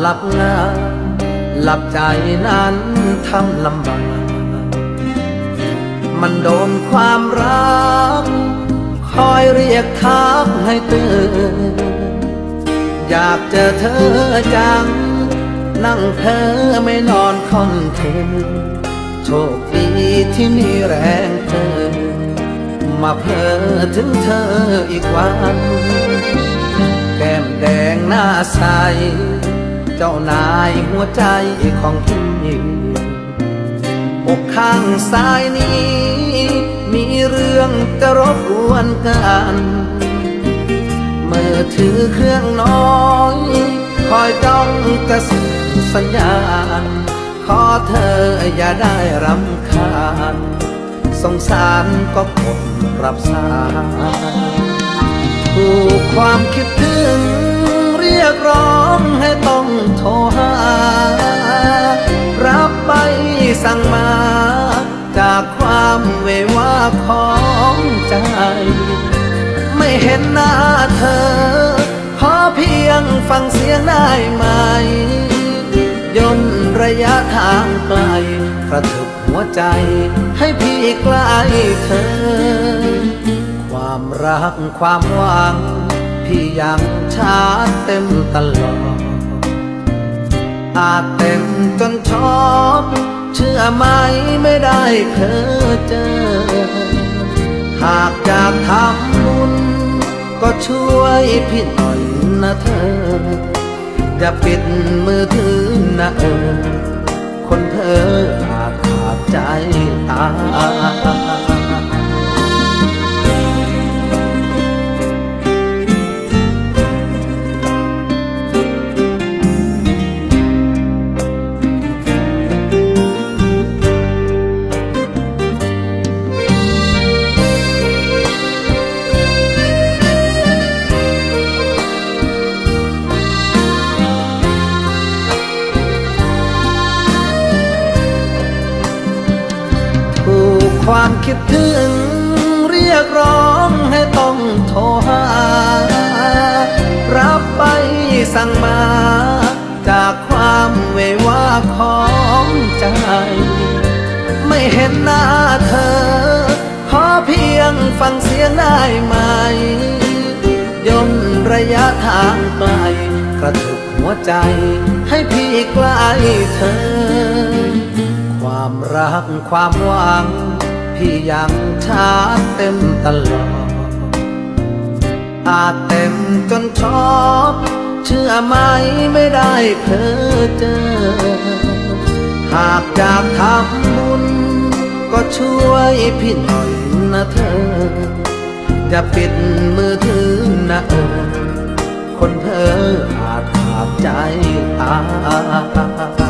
หลับงาหลับใจนั้นทำลำบากมันโดนความรัก คอยเรียกทักให้ตื่น อยากเจอเธอจัง นั่งเพ้อไม่นอนคอนเทนโชคดีที่มีแรงเธอมาเพ้อถึงเธออีกวัน แก้มแดงหน้าใส เจ้านายหัวใจของพี่อกข้างซ้ายนี้ มีเรื่องจะรบกวนกันเมื่อถือเครื่องน้อยคอยจ้องจะส่งสัญญาณ ขอเธออย่าได้รำคาญสงสารก็กดรับสายถูกความคิดถึง โทรหา รับไปสั่งมา จากความเววาของใจ ไม่เห็นหน้าเธอ ขอเพียงฟังเสียงได้ไหมย่นระยะทางไกลกระทึกหัวใจ ให้พี่ใกล้เธอ ความรักความหวังพี่ยังชาเต็มตลอด อาจเต็มจนชอบ เชื่อไหมไม่ได้เพ้อเจอ หากอยากทำบุญ ก็ช่วยพี่หน่อยนะเธอ อย่าปิดมือถือนะเออ คนเธออาจขาดใจตาย ความคิดถึง เรียกร้องให้ต้องโทรหา รับไปสั่งมา จากความเววาของใจ ไม่เห็นหน้าเธอ ขอเพียงฟังเสียงได้ไหมย่นระยะทางไกลกระทึกหัวใจ ให้พี่ใกล้เธอ ความรักความหวัง พี่ยังชาเต็มตลอดอาจเต็มจนชอบ เชื่อไหมไม่ได้เพ้อเจอ หากอยากทำบุญ ก็ช่วยพี่หน่อยนะเธออย่าปิดมือถือนะเออ คนเธออาจขาดใจตาย